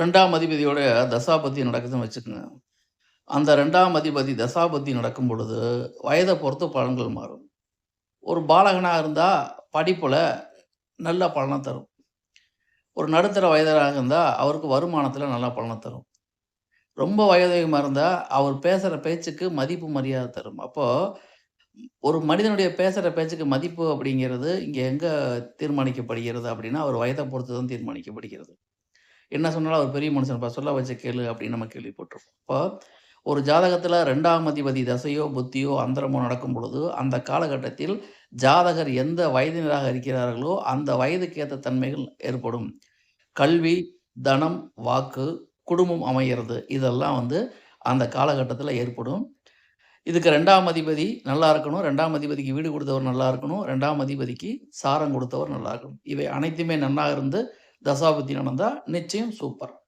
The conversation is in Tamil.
ரெண்டாம் அதிபதியோட தசாபத்தி நடக்குதுன்னு வச்சுக்கோங்க. அந்த ரெண்டாம் அதிபதி தசாபத்தி நடக்கும் பொழுது, வயதை பொறுத்து பலன்கள் மாறும். ஒரு பாலகனாக இருந்தால் படிப்பில் நல்ல பலனை தரும். ஒரு நடுத்தர வயதராக இருந்தால் அவருக்கு வருமானத்தில் நல்ல பலனை தரும். ரொம்ப வயோதிகமா இருந்தால் அவர் பேசுகிற பேச்சுக்கு மதிப்பு, மரியாதை தரும். அப்போது ஒரு மனிதனுடைய பேசுகிற பேச்சுக்கு மதிப்பு அப்படிங்கிறது, இங்கே எங்கே தீர்மானிக்கப்படுகிறது அப்படின்னா, அவர் வயதை பொறுத்து தான் தீர்மானிக்கப்படுகிறது. என்ன சொன்னாலும் அவர் பெரிய மனுஷன்ப்பா, சொல்ல வச்ச கேளு அப்படின்னு நம்ம கேள்விப்பட்டிருப்போம். இப்போ ஒரு ஜாதகத்தில் ரெண்டாம் அதிபதி தசையோ, புத்தியோ, அந்தரமோ நடக்கும் பொழுது, அந்த காலகட்டத்தில் ஜாதகர் எந்த வயதினராக இருக்கிறார்களோ, அந்த வயதுக்கு தன்மைகள் ஏற்படும். கல்வி, தனம், வாக்கு, குடும்பம் அமைகிறது இதெல்லாம் வந்து அந்த காலகட்டத்தில் ஏற்படும். இதுக்கு ரெண்டாம் அதிபதி நல்லா இருக்கணும். ரெண்டாம் அதிபதிக்கு வீடு கொடுத்தவர் நல்லா இருக்கணும். ரெண்டாம் அதிபதிக்கு சாரம் கொடுத்தவர் நல்லா இருக்கணும். இவை அனைத்துமே நன்னாக இருந்து தசாவதி நடந்தால் நிச்சயம் சூப்பர்.